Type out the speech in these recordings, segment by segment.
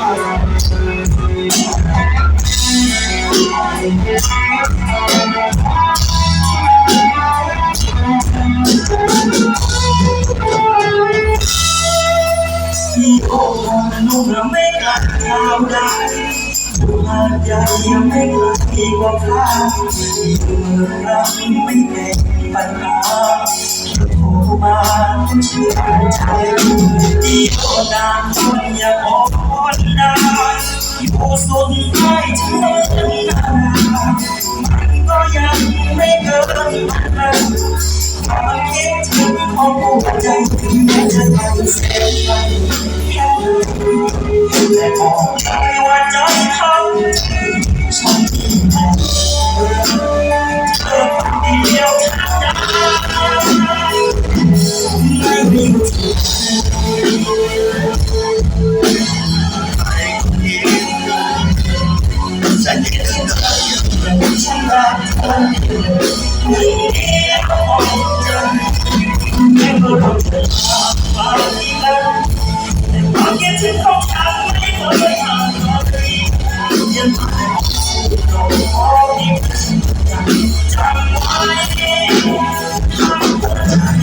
ที่โอ้นุ่มละไม่กลัดเท้าได้ดูหาใหญ่ยังไม่กลัดอีกว่าฟ้าที่เมืองรักไม่เป็นปัญหาโทรมาเชื่อใจที่โอ้นางคนอยากอ่อนดาอ สุดท้ายเธอมันก็ยังไม่เกินมันความคิดถึงของหัวใจที่แม้จะทำเสียไปแค่ไหนแต่บอกใจว่าใจเขา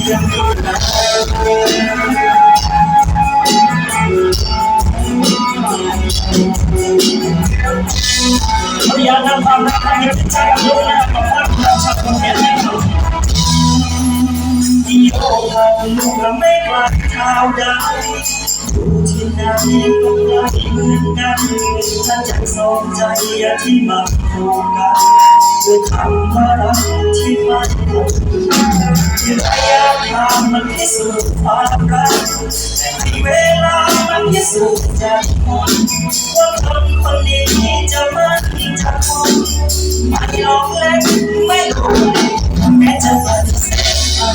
หัวใจยังมีแรงพยาลุกขาที่โอ้หักลูกละไม่กลัดเท้าได้อยู่ที่ไหนก็ไกลเหมือนกันฉันจะส่งใจที่มาผูกกัน ด้วยคำว่ารักที่มันคงที่ระยะทางมันพิสูจน์ความรักแต่ที่เวลามันพิสูจน์ใจคนว่าคนคนนี้จะมันจะคงไม่หลอกเล่นไม่หลอกแม้จะปฏิเสธให้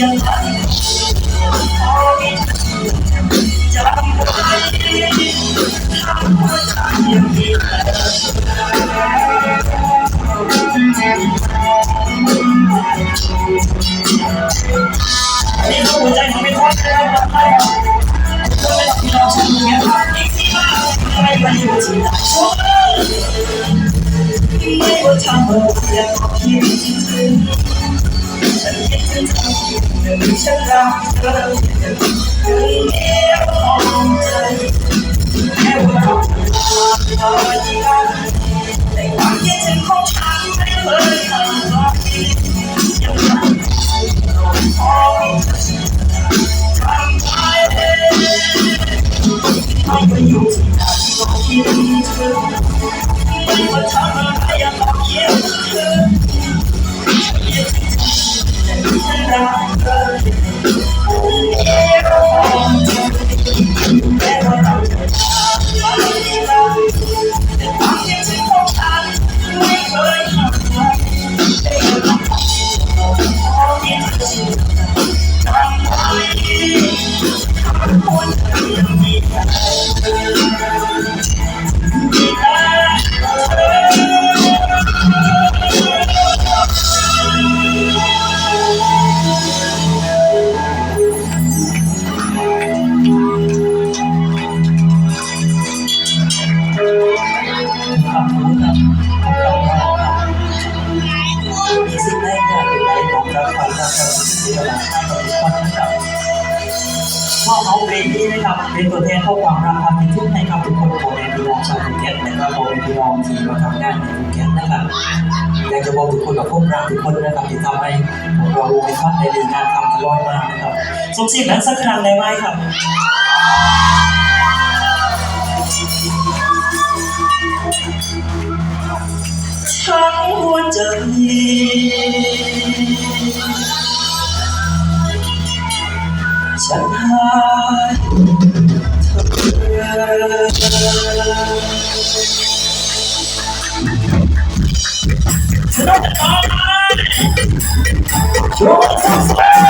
ยัง ไม่ว่าทำอะไรก็คิดถึงฉันคิดถึงเธอหนึ่งฉันรักเธอหนึ่งเดียวของใจแค่ว่าเราจะทำอะไรกันแต่ค ว ความที่เราให้กับทุกคนนะครับพ่อเขาเพลงนี้นะครับ เป็นตัวแทนข้อความรักความคิดถึงให้กับทุกคนโปรแกรมพี่น้องชาวภูเก็ตนะครับโปรแกรมพี่น้องที่มาทำงานในภูเก็ตนะครับอยากจะบอกทุกคนกับพวกเราทุกคนนะครับที่ทำให้เรามีความในดีงานทำตลอดมากนะครับส่งเสีนั้นสักครั้งได้ไหมครับทั้งหัวใจ ฉังหารเธอ